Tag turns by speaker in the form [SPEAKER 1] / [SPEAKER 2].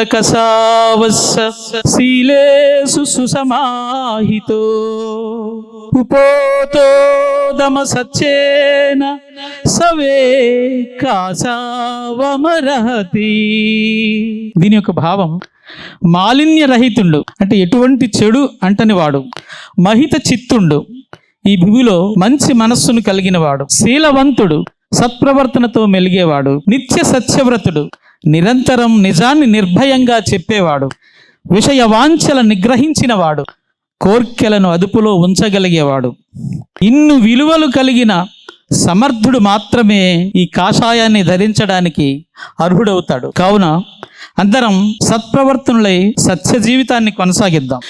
[SPEAKER 1] యోచవంతకసావస్స శీలేషు సుసమాహితో ఉపోతో సచ్చేన సవే కాసావమరహతి దీని యొక్క భావం మాలిన్య రహితుండు అంటే ఎటువంటి చెడు అంటని వాడు మహిత చిత్తుండు ఈ భూమిలో మంచి మనస్సును కలిగిన వాడు శీలవంతుడు సత్ప్రవర్తనతో మెలిగేవాడు నిత్య సత్యవ్రతుడు నిరంతరం నిజాన్ని నిర్భయంగా చెప్పేవాడు. విషయ వాంఛల నిగ్రహించినవాడు. కోర్కెలను అదుపులో ఉంచగలిగేవాడు. ఇన్ను విలువలు కలిగిన సమర్థుడు మాత్రమే ఈ కాషాయాన్ని ధరించడానికి అర్హుడవుతాడు. కావున అందరం సత్ప్రవర్తనులై సత్య జీవితాన్ని కొనసాగిద్దాం.